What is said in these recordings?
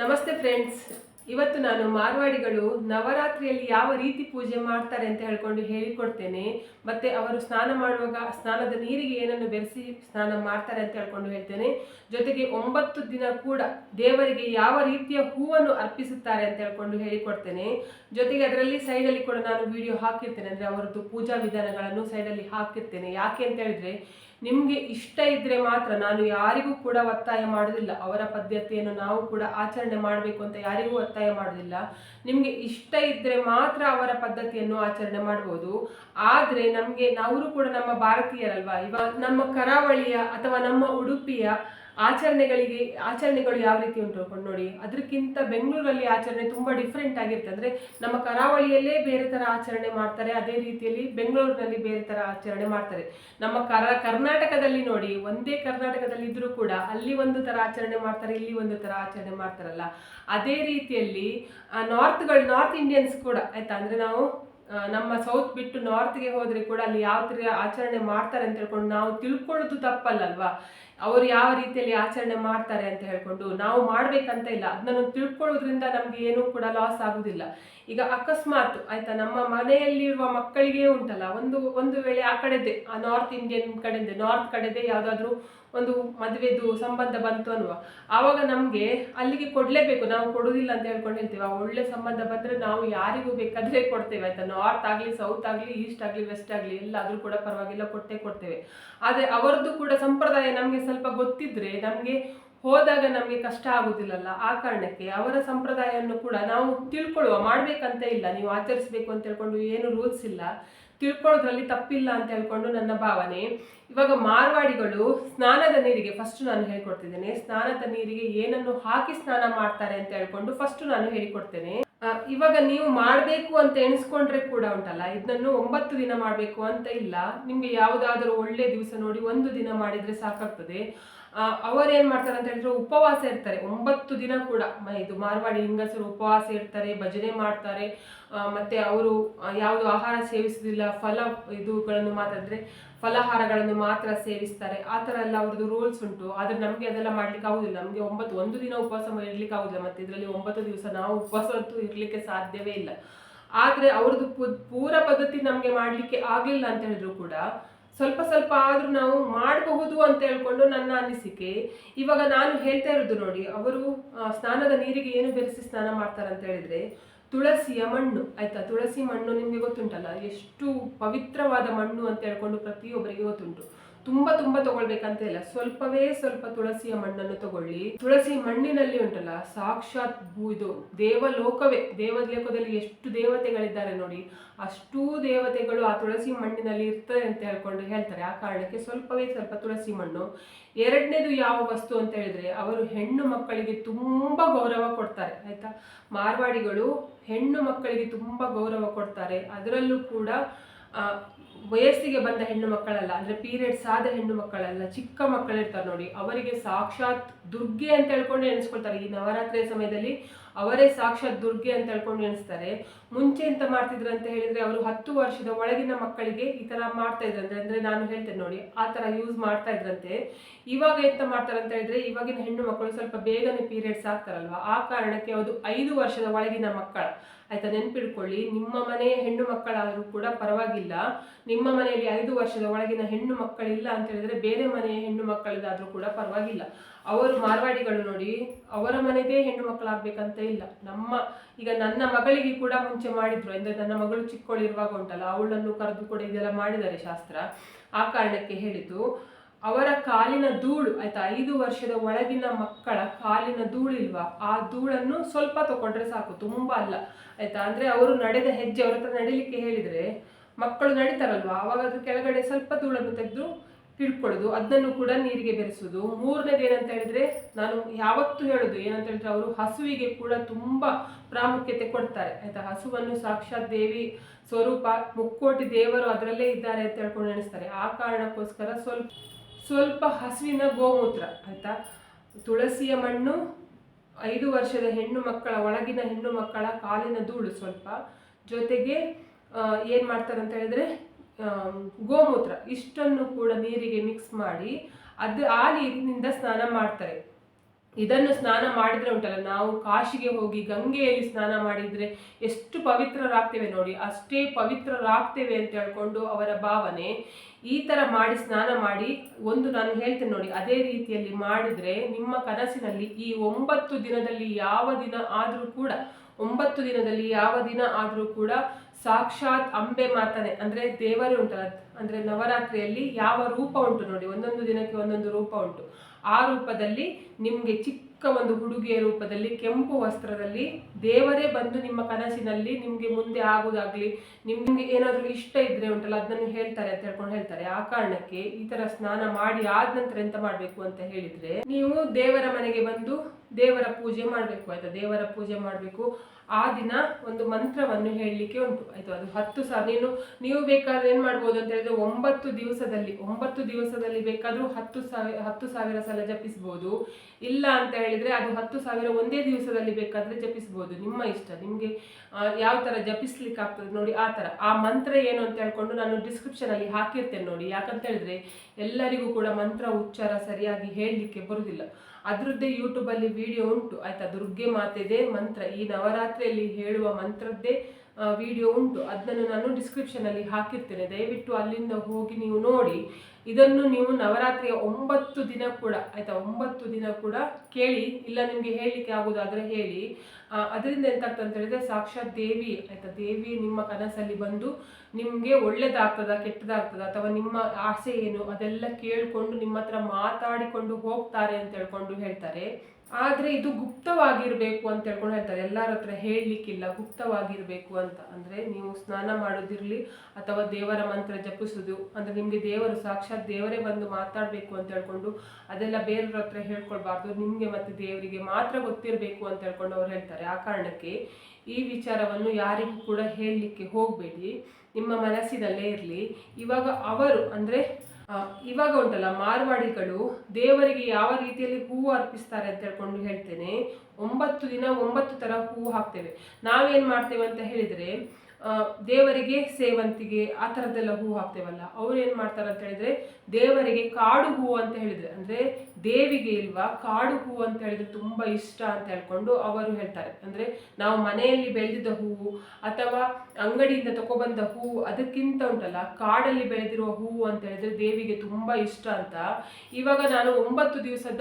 ನಮಸ್ತೆ ಫ್ರೆಂಡ್ಸ್. ಇವತ್ತು ನಾನು ಮಾರ್ವಾಡಿಗಳು ನವರಾತ್ರಿಯಲ್ಲಿ ಯಾವ ರೀತಿ ಪೂಜೆ ಮಾಡ್ತಾರೆ ಅಂತ ಹೇಳ್ಕೊಂಡು ಹೇಳಿಕೊಡ್ತೇನೆ. ಮತ್ತೆ ಅವರು ಸ್ನಾನ ಮಾಡುವಾಗ ಸ್ನಾನದ ನೀರಿಗೆ ಏನನ್ನು ಬೆರೆಸಿ ಸ್ನಾನ ಮಾಡ್ತಾರೆ ಅಂತ ಹೇಳ್ಕೊಂಡು ಹೇಳ್ತೇನೆ. ಜೊತೆಗೆ ಒಂಬತ್ತು ದಿನ ಕೂಡ ದೇವರಿಗೆ ಯಾವ ರೀತಿಯ ಹೂವನ್ನು ಅರ್ಪಿಸುತ್ತಾರೆ ಅಂತ ಹೇಳ್ಕೊಂಡು ಹೇಳಿಕೊಡ್ತೇನೆ. ಜೊತೆಗೆ ಅದರಲ್ಲಿ ಸೈಡಲ್ಲಿ ಕೂಡ ನಾನು ವಿಡಿಯೋ ಹಾಕಿರ್ತೇನೆ. ಅಂದ್ರೆ ಅವರದ್ದು ಪೂಜಾ ವಿಧಾನಗಳನ್ನು ಸೈಡಲ್ಲಿ ಹಾಕಿರ್ತೇನೆ. ಯಾಕೆ ಅಂತ ಹೇಳಿದ್ರೆ ನಿಮಗೆ ಇಷ್ಟ ಇದ್ರೆ ಮಾತ್ರ ನಾನು ಯಾರಿಗೂ ಕೂಡ ಒತ್ತಾಯ ಮಾಡೋದಿಲ್ಲ. ಅವರ ಪದ್ಧತಿಯನ್ನು ನಾವು ಕೂಡ ಆಚರಣೆ ಮಾಡಬೇಕು ಅಂತ ಯಾರಿಗೂ ಒತ್ತಾಯ ಮಾಡೋದಿಲ್ಲ. ನಿಮಗೆ ಇಷ್ಟ ಇದ್ರೆ ಮಾತ್ರ ಅವರ ಪದ್ಧತಿಯನ್ನು ಆಚರಣೆ ಮಾಡ್ಬೋದು. ಆದ್ರೆ ನಮಗೆ ನಾವು ಕೂಡ ನಮ್ಮ ಭಾರತೀಯರಲ್ವಾ? ಇವಾಗ ನಮ್ಮ ಕರಾವಳಿಯ ಅಥವಾ ನಮ್ಮ ಉಡುಪಿಯ ಆಚರಣೆಗಳಿಗೆ, ಆಚರಣೆಗಳು ಯಾವ ರೀತಿ ಉಂಟು ಕೊಂಡು ನೋಡಿ ಅದಕ್ಕಿಂತ ಬೆಂಗಳೂರಲ್ಲಿ ಆಚರಣೆ ತುಂಬಾ ಡಿಫ್ರೆಂಟ್ ಆಗಿರುತ್ತೆ. ಅಂದ್ರೆ ನಮ್ಮ ಕರಾವಳಿಯಲ್ಲೇ ಬೇರೆ ತರ ಆಚರಣೆ ಮಾಡ್ತಾರೆ, ಅದೇ ರೀತಿಯಲ್ಲಿ ಬೆಂಗಳೂರಿನಲ್ಲಿ ಬೇರೆ ತರ ಆಚರಣೆ ಮಾಡ್ತಾರೆ. ನಮ್ಮ ಕರ, ಕರ್ನಾಟಕದಲ್ಲಿ ನೋಡಿ, ಒಂದೇ ಕರ್ನಾಟಕದಲ್ಲಿ ಇದ್ರೂ ಕೂಡ ಅಲ್ಲಿ ಒಂದು ತರ ಆಚರಣೆ ಮಾಡ್ತಾರೆ, ಇಲ್ಲಿ ಒಂದು ತರ ಆಚರಣೆ ಮಾಡ್ತಾರಲ್ಲ. ಅದೇ ರೀತಿಯಲ್ಲಿ ನಾರ್ತ್ಗಳು ನಾರ್ತ್ ಇಂಡಿಯನ್ಸ್ ಕೂಡ, ಆಯ್ತಾ? ಅಂದ್ರೆ ನಾವು ನಮ್ಮ ಸೌತ್ ಬಿಟ್ಟು ನಾರ್ತ್ಗೆ ಹೋದರೆ ಕೂಡ ಅಲ್ಲಿ ಯಾವ ಥರ ಆಚರಣೆ ಮಾಡ್ತಾರೆ ಅಂತ ಹೇಳ್ಕೊಂಡು ನಾವು ತಿಳ್ಕೊಳ್ಳೋದು ತಪ್ಪಲ್ಲಲ್ವಾ? ಅವರು ಯಾವ ರೀತಿಯಲ್ಲಿ ಆಚರಣೆ ಮಾಡ್ತಾರೆ ಅಂತ ಹೇಳ್ಕೊಂಡು ನಾವು ಮಾಡಬೇಕಂತ ಇಲ್ಲ. ಅದನ್ನು ತಿಳ್ಕೊಳ್ಳೋದ್ರಿಂದ ನಮಗೆ ಏನೂ ಕೂಡ ಲಾಸ್ ಆಗೋದಿಲ್ಲ. ಈಗ ಅಕಸ್ಮಾತ್ ಆಯ್ತಾ, ನಮ್ಮ ಮನೆಯಲ್ಲಿರುವ ಮಕ್ಕಳಿಗೆ ಉಂಟಲ್ಲ, ಒಂದು ಒಂದು ವೇಳೆ ಆ ಕಡೆದೆ, ಆ ನಾರ್ತ್ ಇಂಡಿಯನ್ ಕಡೆದೆ ನಾರ್ತ್ ಕಡೆದೆ ಯಾವ್ದಾದ್ರು ಒಂದು ಮದುವೆದು ಸಂಬಂಧ ಬಂತು ಅನ್ನುವ ಆವಾಗ ನಮಗೆ ಅಲ್ಲಿಗೆ ಕೊಡ್ಲೇಬೇಕು, ನಾವು ಕೊಡೋದಿಲ್ಲ ಅಂತ ಹೇಳ್ಕೊಂಡು ಹೇಳ್ತೀವಿ ಆ ಒಳ್ಳೆ ಸಂಬಂಧ ಬಂದರೆ ನಾವು ಯಾರಿಗೂ ಬೇಕಾದ್ರೆ ಕೊಡ್ತೇವೆ, ಆಯ್ತಾ? ನಾರ್ತ್ ಆಗಲಿ ಸೌತ್ ಆಗಲಿ ಈಸ್ಟ್ ಆಗಲಿ ವೆಸ್ಟ್ ಆಗಲಿ, ಎಲ್ಲಾದರೂ ಕೂಡ ಪರವಾಗಿಲ್ಲ, ಕೊಟ್ಟೇ ಕೊಡ್ತೇವೆ. ಆದ್ರೆ ಅವರದ್ದು ಕೂಡ ಸಂಪ್ರದಾಯ ನಮಗೆ ಸ್ವಲ್ಪ ಗೊತ್ತಿದ್ರೆ ನಮಗೆ ಹೋದಾಗ ನಮಗೆ ಕಷ್ಟ ಆಗುದಿಲ್ಲಲ್ಲ. ಆ ಕಾರಣಕ್ಕೆ ಅವರ ಸಂಪ್ರದಾಯವನ್ನು ಕೂಡ ನಾವು ತಿಳ್ಕೊಳ್ಳುವ, ಮಾಡ್ಬೇಕಂತ ಇಲ್ಲ. ನೀವು ಆಚರಿಸ್ಬೇಕು ಅಂತ ಹೇಳ್ಕೊಂಡು ಏನು ರೂಲ್ಸ್ ಇಲ್ಲ. ತಿಳ್ಕೊಳ್ಳೋದ್ರಲ್ಲಿ ತಪ್ಪಿಲ್ಲ ಅಂತ ಹೇಳ್ಕೊಂಡು ನನ್ನ ಭಾವನೆ. ಇವಾಗ ಮಾರ್ವಾಡಿಗಳು ಸ್ನಾನದ ನೀರಿಗೆ ಫಸ್ಟ್ ನಾನು ಹೇಳ್ಕೊಡ್ತಿದ್ದೇನೆ. ಸ್ನಾನದ ನೀರಿಗೆ ಏನನ್ನು ಹಾಕಿ ಸ್ನಾನ ಮಾಡ್ತಾರೆ ಅಂತ ಹೇಳ್ಕೊಂಡು ಫಸ್ಟ್ ನಾನು ಹೇಳಿಕೊಡ್ತೇನೆ. ಇವಾಗ ನೀವು ಮಾಡಬೇಕು ಅಂತ ಎಣಿಸ್ಕೊಂಡ್ರೆ ಕೂಡ ಉಂಟಲ್ಲ ಇದನ್ನು ಒಂಬತ್ತು ದಿನ ಮಾಡಬೇಕು ಅಂತ ಇಲ್ಲ. ನಿಮ್ಗೆ ಯಾವುದಾದ್ರೂ ಒಳ್ಳೆ ದಿವಸ ನೋಡಿ ಒಂದು ದಿನ ಮಾಡಿದ್ರೆ ಸಾಕಾಗ್ತದೆ. ಆ, ಅವರೇನ್ ಮಾಡ್ತಾರೆ ಅಂತ ಹೇಳಿದ್ರೆ ಉಪವಾಸ ಇರ್ತಾರೆ. ಒಂಬತ್ತು ದಿನ ಕೂಡ. ಇದು ಮಾರ್ವಾಡಿ ಹೆಂಗಸರು ಉಪವಾಸ ಇರ್ತಾರೆ ಭಜನೆ ಮಾಡ್ತಾರೆ. ಮತ್ತು ಅವರು ಯಾವುದು ಆಹಾರ ಸೇವಿಸುವುದಿಲ್ಲ ಫಲ ಇದುಗಳನ್ನು ಮಾತಾಡಿದ್ರೆ ಫಲಾಹಾರಗಳನ್ನು ಮಾತ್ರ ಸೇವಿಸ್ತಾರೆ. ಆ ಥರ ಎಲ್ಲ ಅವ್ರದ್ದು ರೂಲ್ಸ್ ಉಂಟು. ಆದ್ರೆ ನಮಗೆ ಅದೆಲ್ಲ ಮಾಡ್ಲಿಕ್ಕೆ ಆಗುದಿಲ್ಲ. ನಮಗೆ ಒಂಬತ್ತು ಒಂದು ದಿನ ಉಪವಾಸ ಇರ್ಲಿಕ್ಕೆ ಆಗುದಿಲ್ಲ. ಮತ್ತೆ ಇದರಲ್ಲಿ ಒಂಬತ್ತು ದಿವಸ ನಾವು ಉಪವಾಸ ಅಂತೂ ಇರ್ಲಿಕ್ಕೆ ಸಾಧ್ಯವೇ ಇಲ್ಲ. ಆದ್ರೆ ಅವ್ರದ್ದು ಪೂರ ಪದ್ಧತಿ ನಮಗೆ ಮಾಡ್ಲಿಕ್ಕೆ ಆಗಲಿಲ್ಲ ಅಂತ ಹೇಳಿದ್ರು ಕೂಡ ಸ್ವಲ್ಪ ಸ್ವಲ್ಪ ಆದರೂ ನಾವು ಮಾಡಬಹುದು ಅಂತ ಹೇಳ್ಕೊಂಡು ನನ್ನ ಅನಿಸಿಕೆ. ಇವಾಗ ನಾನು ಹೇಳ್ತಾ ಇರೋದು ನೋಡಿ, ಅವರು ಸ್ನಾನದ ನೀರಿಗೆ ಏನು ಬೆರೆಸಿ ಸ್ನಾನ ಮಾಡ್ತಾರೆ ಅಂತ ಹೇಳಿದ್ರೆ, ತುಳಸಿಯ ಮಣ್ಣು, ಆಯ್ತಾ? ತುಳಸಿ ಮಣ್ಣು ನಿಮಗೆ ಗೊತ್ತುಂಟಲ್ಲ? ಎಷ್ಟು ಪವಿತ್ರವಾದ ಮಣ್ಣು ಅಂತ ಹೇಳ್ಕೊಂಡು ಪ್ರತಿಯೊಬ್ಬರಿಗೆ ಗೊತ್ತುಂಟು. ತುಂಬಾ ತುಂಬಾ ತಗೊಳ್ಬೇಕಂತ ಇಲ್ಲ. ಸ್ವಲ್ಪವೇ ಸ್ವಲ್ಪ ತುಳಸಿಯ ಮಣ್ಣನ್ನು ತಗೊಳ್ಳಿ. ತುಳಸಿ ಮಣ್ಣಿನಲ್ಲಿ ಉಂಟಲ್ಲ, ಸಾಕ್ಷಾತ್ ಭೂ- ಇದು. ದೇವಲೋಕವೇ. ದೇವಲೋಕದಲ್ಲಿ ಎಷ್ಟು ದೇವತೆಗಳಿದ್ದಾರೆ ನೋಡಿ. ಅಷ್ಟೂ ದೇವತೆಗಳು ಆ ತುಳಸಿ ಮಣ್ಣಿನಲ್ಲಿ ಇರ್ತದೆ ಅಂತ ಹೇಳ್ಕೊಂಡು ಹೇಳ್ತಾರೆ. ಆ ಕಾರಣಕ್ಕೆ ಸ್ವಲ್ಪವೇ ಸ್ವಲ್ಪ ತುಳಸಿ ಮಣ್ಣು. ಎರಡನೇದು ಯಾವ ವಸ್ತು ಅಂತ ಹೇಳಿದ್ರೆ, ಅವರು ಹೆಣ್ಣು ಮಕ್ಕಳಿಗೆ ತುಂಬಾ ಗೌರವ ಕೊಡ್ತಾರೆ, ಆಯ್ತಾ? ಮಾರ್ವಾಡಿಗಳು ಹೆಣ್ಣು ಮಕ್ಕಳಿಗೆ ತುಂಬಾ ಗೌರವ ಕೊಡ್ತಾರೆ. ಅದರಲ್ಲೂ ಕೂಡ ವಯಸ್ಸಿಗೆ ಬಂದ ಹೆಣ್ಣು ಮಕ್ಕಳಲ್ಲ, ಅಂದ್ರೆ ಪೀರಿಯಡ್ಸ್ ಆದ ಹೆಣ್ಣು ಮಕ್ಕಳಲ್ಲ, ಚಿಕ್ಕ ಮಕ್ಕಳಿರ್ತಾರೆ ನೋಡಿ, ಅವರಿಗೆ ಸಾಕ್ಷಾತ್ ದುರ್ಗೆ ಅಂತ ಹೇಳ್ಕೊಂಡು ಎಣಿಸ್ಕೊಳ್ತಾರೆ. ಈ ನವರಾತ್ರಿಯ ಸಮಯದಲ್ಲಿ ಅವರೇ ಸಾಕ್ಷಾತ್ ದುರ್ಗೆ ಅಂತ ಹೇಳ್ಕೊಂಡು ಎಣಿಸ್ತಾರೆ. ಮುಂಚೆ ಎಂತ ಮಾಡ್ತಿದ್ರು ಅಂತ ಹೇಳಿದ್ರೆ ಅವರು ಹತ್ತು ವರ್ಷದ ಒಳಗಿನ ಮಕ್ಕಳಿಗೆ ಈ ಥರ ಮಾಡ್ತಾ ಇದ್ರಂತೆ. ಅಂದ್ರೆ ನಾನು ಹೇಳ್ತೇನೆ ನೋಡಿ, ಆ ತರ ಯೂಸ್ ಮಾಡ್ತಾ ಇದ್ರಂತೆ. ಇವಾಗ ಎಂತ ಮಾಡ್ತಾರೆ ಅಂತ ಹೇಳಿದ್ರೆ, ಇವಾಗಿನ ಹೆಣ್ಣು ಮಕ್ಕಳು ಸ್ವಲ್ಪ ಬೇಗನೆ ಪೀರಿಯಡ್ಸ್ ಆಗ್ತಾರಲ್ವಾ? ಆ ಕಾರಣಕ್ಕೆ ಅದು ಐದು ವರ್ಷದ ಒಳಗಿನ ಮಕ್ಕಳ ಆಯ್ತಾ, ನೆನ್ಪಿಡ್ಕೊಳ್ಳಿ, ನಿಮ್ಮ ಮನೆಯ ಹೆಣ್ಣು ಮಕ್ಕಳಾದರೂ ಕೂಡ ಪರವಾಗಿಲ್ಲ. ನಿಮ್ಮ ಮನೆಯಲ್ಲಿ ಐದು ವರ್ಷದ ಒಳಗಿನ ಹೆಣ್ಣು ಮಕ್ಕಳಿಲ್ಲ ಅಂತ ಹೇಳಿದ್ರೆ ಬೇರೆ ಮನೆಯ ಹೆಣ್ಣು ಮಕ್ಕಳದಾದರೂ ಕೂಡ ಪರವಾಗಿಲ್ಲ. ಅವರು ಮಾರ್ವಾಡಿಗಳು ನೋಡಿ, ಅವರ ಮನೆದೇ ಹೆಣ್ಣು ಮಕ್ಕಳಾಗ್ಬೇಕಂತ ಇಲ್ಲ. ನಮ್ಮ, ಈಗ ನನ್ನ ಮಗಳಿಗೆ ಕೂಡ ಮುಂಚೆ ಮಾಡಿದ್ರು, ಅಂದರೆ ನನ್ನ ಮಗಳು ಚಿಕ್ಕವಳಿರುವಾಗ ಉಂಟಲ್ಲ, ಅವಳನ್ನು ಕರೆದು ಕೂಡ ಇದೆಲ್ಲ ಮಾಡಿದ್ದಾರೆ ಶಾಸ್ತ್ರ. ಆ ಕಾರಣಕ್ಕೆ ಹೇಳಿದ್ದು ಅವರ ಕಾಲಿನ ಧೂಳು, ಆಯ್ತಾ, ಐದು ವರ್ಷದ ಒಳಗಿನ ಮಕ್ಕಳ ಕಾಲಿನ ಧೂಳಿಲ್ವಾ? ಆ ಧೂಳನ್ನು ಸ್ವಲ್ಪ ತಗೊಂಡ್ರೆ ಸಾಕು, ತುಂಬಾ ಅಲ್ಲ. ಆಯ್ತಾ, ಅಂದ್ರೆ ಅವರು ನಡೆದ ಹೆಜ್ಜೆ, ಅವ್ರ ಹತ್ರ ನಡಿಲಿಕ್ಕೆ ಹೇಳಿದ್ರೆ ಮಕ್ಕಳು ನಡೀತಾರಲ್ವಾ? ಅವಾಗ ಅದ್ರ ಕೆಳಗಡೆ ಸ್ವಲ್ಪ ಧೂಳನ್ನು ತೆಗೆದು ಹಿಡ್ಕೊಳ್ಳೋದು, ಅದನ್ನು ಕೂಡ ನೀರಿಗೆ ಬೆರೆಸೋದು ಮೂರನೇದು ಏನಂತ ಹೇಳಿದ್ರೆ, ನಾನು ಯಾವತ್ತು ಹೇಳೋದು ಏನಂತ ಹೇಳಿದ್ರೆ, ಅವರು ಹಸುವಿಗೆ ಕೂಡ ತುಂಬಾ ಪ್ರಾಮುಖ್ಯತೆ ಕೊಡ್ತಾರೆ. ಆಯ್ತಾ, ಹಸುವನ್ನು ಸಾಕ್ಷಾತ್ ದೇವಿ ಸ್ವರೂಪ, ಮುಕ್ಕೋಟಿ ದೇವರು ಅದರಲ್ಲೇ ಇದ್ದಾರೆ ಅಂತ ಹೇಳ್ಕೊಂಡು ನೆನೆಸ್ತಾರೆ ಆ ಕಾರಣಕ್ಕೋಸ್ಕರ ಸ್ವಲ್ಪ ಸ್ವಲ್ಪ ಹಸುವಿನ ಗೋಮೂತ್ರ, ಆಯ್ತಾ? ತುಳಸಿಯ ಮಣ್ಣು, ಐದು ವರ್ಷದ ಹೆಣ್ಣು ಮಕ್ಕಳ, ಒಳಗಿನ ಹೆಣ್ಣು ಮಕ್ಕಳ ಕಾಲಿನ ಧೂಳು ಸ್ವಲ್ಪ. ಜೊತೆಗೆ ಏನು ಮಾಡ್ತಾರೆ ಅಂತ ಹೇಳಿದ್ರೆ ಗೋಮೂತ್ರ, ಇಷ್ಟನ್ನು ಕೂಡ ನೀರಿಗೆ ಮಿಕ್ಸ್ ಮಾಡಿ, ಅದು ಆ ನೀರಿನಿಂದ ಸ್ನಾನ ಮಾಡ್ತಾರೆ. ಇದನ್ನು ಸ್ನಾನ ಮಾಡಿದ್ರೆ ಉಂಟಲ್ಲ, ನಾವು ಕಾಶಿಗೆ ಹೋಗಿ ಗಂಗೆಯಲ್ಲಿ ಸ್ನಾನ ಮಾಡಿದ್ರೆ ಎಷ್ಟು ಪವಿತ್ರರಾಗ್ತೇವೆ ನೋಡಿ, ಅಷ್ಟೇ ಪವಿತ್ರರಾಗ್ತೇವೆ ಅಂತ ಹೇಳ್ಕೊಂಡು ಅವರ ಭಾವನೆ, ಈ ತರ ಮಾಡಿ ಸ್ನಾನ ಮಾಡಿ ಒಂದು ನಾನು ಹೇಳ್ತೇನೆ ನೋಡಿ, ಅದೇ ರೀತಿಯಲ್ಲಿ ಮಾಡಿದ್ರೆ ನಿಮ್ಮ ಕನಸಿನಲ್ಲಿ ಈ ಒಂಬತ್ತು ದಿನದಲ್ಲಿ ಯಾವ ದಿನ ಆದರೂ ಕೂಡ, ಒಂಬತ್ತು ದಿನದಲ್ಲಿ ಯಾವ ದಿನ ಆದರೂ ಕೂಡ ಸಾಕ್ಷಾತ್ ಅಂಬೆ ಮಾತನೆ, ಅಂದ್ರೆ ದೇವರು ಉಂಟಲ್ಲ, ಅಂದ್ರೆ ನವರಾತ್ರಿಯಲ್ಲಿ ಯಾವ ರೂಪ ಉಂಟು ನೋಡಿ, ಒಂದೊಂದು ದಿನಕ್ಕೆ ಒಂದೊಂದು ರೂಪ ಉಂಟು. ಆ ರೂಪದಲ್ಲಿ, ನಿಮಗೆ ಚಿಕ್ಕ ಒಂದು ಹುಡುಗಿಯ ರೂಪದಲ್ಲಿ, ಕೆಂಪು ವಸ್ತ್ರದಲ್ಲಿ, ದೇವರೇ ಬಂದು ನಿಮ್ಮ ಕನಸಿನಲ್ಲಿ ನಿಮಗೆ ಮುಂದೆ ಆಗೋದಾಗ್ಲಿ ನಿಮ್ಗೆ ಏನಾದರೂ ಇಷ್ಟ ಇದ್ರೆ ಉಂಟಲ್ಲ, ಅದನ್ನು ಹೇಳ್ತಾರೆ ಅಂತ ಹೇಳ್ಕೊಂಡು ಹೇಳ್ತಾರೆ. ಆ ಕಾರಣಕ್ಕೆ ಈ ತರ ಸ್ನಾನ ಮಾಡಿ ಆದ ನಂತರ ಎಂತ ಮಾಡಬೇಕು ಅಂತ ಹೇಳಿದ್ರೆ, ನೀವು ದೇವರ ಮನೆಗೆ ಬಂದು ದೇವರ ಪೂಜೆ ಮಾಡಬೇಕು ಆಯಿತಾ? ದೇವರ ಪೂಜೆ ಮಾಡಬೇಕು. ಆ ದಿನ ಒಂದು ಮಂತ್ರವನ್ನು ಹೇಳಲಿಕ್ಕೆ ಉಂಟು. ಆಯ್ತು, ಅದು ಹತ್ತು ಸಾವಿರ ನೀನು, ನೀವು ಬೇಕಾದ್ರೆ ಏನು ಮಾಡ್ಬೋದು ಅಂತ ಹೇಳಿದ್ರೆ ಒಂಬತ್ತು ದಿವಸದಲ್ಲಿ ಒಂಬತ್ತು ದಿವಸದಲ್ಲಿ ಬೇಕಾದರೂ ಹತ್ತು ಸಾವಿರ ಹತ್ತು ಸಾವಿರ ಸಲ ಜಪಿಸ್ಬೋದು. ಇಲ್ಲ ಅಂತ ಹೇಳಿದ್ರೆ ಅದು ಹತ್ತು ಸಾವಿರ ಒಂದೇ ದಿವಸದಲ್ಲಿ ಬೇಕಾದರೆ ಜಪಿಸ್ಬೋದು. ನಿಮ್ಮ ಇಷ್ಟ. ನಿಮಗೆ ಯಾವ ತರ ಜಪಿಸ್ಲಿಕ್ಕೆ ಆಗ್ತದೆ ನೋಡಿ, ಆ ತರ. ಆ ಮಂತ್ರ ಏನು ಅಂತ ಹೇಳ್ಕೊಂಡು ನಾನು ಡಿಸ್ಕ್ರಿಪ್ಷನ್ ಅಲ್ಲಿ ಹಾಕಿರ್ತೇನೆ ನೋಡಿ. ಯಾಕಂತ ಹೇಳಿದ್ರೆ ಎಲ್ಲರಿಗೂ ಕೂಡ ಮಂತ್ರ ಉಚ್ಚಾರ ಸರಿಯಾಗಿ ಹೇಳಲಿಕ್ಕೆ ಬರುದಿಲ್ಲ. ಅದ್ರದ್ದೇ ಯೂಟ್ಯೂಬಲ್ಲಿ ವಿಡಿಯೋ ಉಂಟು. ಆಯ್ತಾ? ದುರ್ಗೆ ಮಾತೆದೇ ಮಂತ್ರ. ಈ ನವರಾತ್ರಿಯಲ್ಲಿ ಹೇಳುವ ಮಂತ್ರದ್ದೇ ವಿಡಿಯೋ ಉಂಟು. ಅದನ್ನು ನಾನು ಡಿಸ್ಕ್ರಿಪ್ಷನ್ ಅಲ್ಲಿ ಹಾಕಿರ್ತೇನೆ. ದಯವಿಟ್ಟು ಅಲ್ಲಿಂದ ಹೋಗಿ ನೀವು ನೋಡಿ. ಇದನ್ನು ನೀವು ನವರಾತ್ರಿಯ ಒಂಬತ್ತು ದಿನ ಕೂಡ, ಆಯ್ತಾ, ಒಂಬತ್ತು ದಿನ ಕೂಡ ಕೇಳಿ, ಇಲ್ಲ ನಿಮಗೆ ಹೇಳಲಿಕ್ಕೆ ಆಗುದಾದ್ರೆ ಹೇಳಿ. ಅದರಿಂದ ಎಂತಾಗ್ತದೆ ಅಂತ ಹೇಳಿದ್ರೆ ಸಾಕ್ಷಾತ್ ದೇವಿ, ಆಯಿತಾ, ದೇವಿ ನಿಮ್ಮ ಕನಸಲ್ಲಿ ಬಂದು ನಿಮಗೆ ಒಳ್ಳೇದಾಗ್ತದ, ಕೆಟ್ಟದಾಗ್ತದ, ಅಥವಾ ನಿಮ್ಮ ಆಸೆ ಏನು ಅದೆಲ್ಲ ಕೇಳ್ಕೊಂಡು ನಿಮ್ಮ ಹತ್ರ ಮಾತಾಡಿಕೊಂಡು ಹೋಗ್ತಾರೆ ಅಂತ ಹೇಳ್ಕೊಂಡು ಹೇಳ್ತಾರೆ. ಆದ್ರೆ ಇದು ಗುಪ್ತವಾಗಿರಬೇಕು ಅಂತ ಹೇಳ್ಕೊಂಡು ಹೇಳ್ತಾರೆ. ಎಲ್ಲರ ಹತ್ರ ಹೇಳಲಿಕ್ಕಿಲ್ಲ, ಗುಪ್ತವಾಗಿರ್ಬೇಕು ಅಂತ. ಅಂದ್ರೆ ನೀವು ಸ್ನಾನ ಮಾಡೋದಿರಲಿ ಅಥವಾ ದೇವರ ಮಂತ್ರ ಜಪಿಸುದು. ಅಂದ್ರೆ ನಿಮಗೆ ದೇವರು ಸಾಕ್ಷಾತ್ ದೇವರೇ ಬಂದು ಮಾತಾಡಬೇಕು ಅಂತ ಹೇಳ್ಕೊಂಡು ಅದೆಲ್ಲ ಬೇರೆಯವ್ರ ಹತ್ರ ಹೇಳ್ಕೊಳ್ಬಾರ್ದು. ನಿಮಗೆ ಮತ್ತೆ ದೇವರಿಗೆ ಮಾತ್ರ ಗೊತ್ತಿರಬೇಕು ಅಂತ ಹೇಳ್ಕೊಂಡು ಅವ್ರು ಹೇಳ್ತಾರೆ. ಆ ಕಾರಣಕ್ಕೆ ಈ ವಿಚಾರವನ್ನು ಯಾರಿಗೂ ಕೂಡ ಹೇಳಲಿಕ್ಕೆ ಹೋಗಬೇಡಿ. ನಿಮ್ಮ ಮನಸ್ಸಿನಲ್ಲೇ ಇರಲಿ. ಇವಾಗ ಅವರು, ಅಂದ್ರೆ ಇವಾಗ ಉಂಟಲ್ಲ, ಮಾರ್ವಾಡಿಗಳು ದೇವರಿಗೆ ಯಾವ ರೀತಿಯಲ್ಲಿ ಹೂವು ಅರ್ಪಿಸ್ತಾರೆ ಅಂತ ಹೇಳ್ಕೊಂಡು ಹೇಳ್ತೇನೆ. ಒಂಬತ್ತು ದಿನ ಒಂಬತ್ತು ತರ ಹೂವು ಹಾಕ್ತೇವೆ. ನಾವೇನು ಮಾಡ್ತೇವೆ ಅಂತ ಹೇಳಿದ್ರೆ ದೇವರಿಗೆ ಸೇವಂತಿಗೆ ಆ ಥರದ್ದೆಲ್ಲ ಹೂ ಹಾಕ್ತೇವಲ್ಲ. ಅವ್ರು ಏನು ಮಾಡ್ತಾರೆ ಅಂತ ಹೇಳಿದ್ರೆ, ದೇವರಿಗೆ ಕಾಡು ಹೂವು ಅಂತ ಹೇಳಿದ್ರೆ, ಅಂದ್ರೆ ದೇವಿಗೆ ಇಲ್ವಾ? ಕಾಡು ಹೂವು ಅಂತ ಹೇಳಿದ್ರೆ ತುಂಬಾ ಇಷ್ಟ ಅಂತ ಹೇಳ್ಕೊಂಡು ಅವರು ಹೇಳ್ತಾರೆ. ಅಂದ್ರೆ ನಾವು ಮನೆಯಲ್ಲಿ ಬೆಳೆದಿದ್ದ ಹೂವು ಅಥವಾ ಅಂಗಡಿಯಿಂದ ತಗೊಬಂದ ಹೂವು ಅದಕ್ಕಿಂತ ಉಂಟಲ್ಲ, ಕಾಡಲ್ಲಿ ಬೆಳೆದಿರುವ ಹೂವು ಅಂತ ಹೇಳಿದ್ರೆ ದೇವಿಗೆ ತುಂಬಾ ಇಷ್ಟ ಅಂತ. ಇವಾಗ ನಾನು ಒಂಬತ್ತು ದಿವಸದ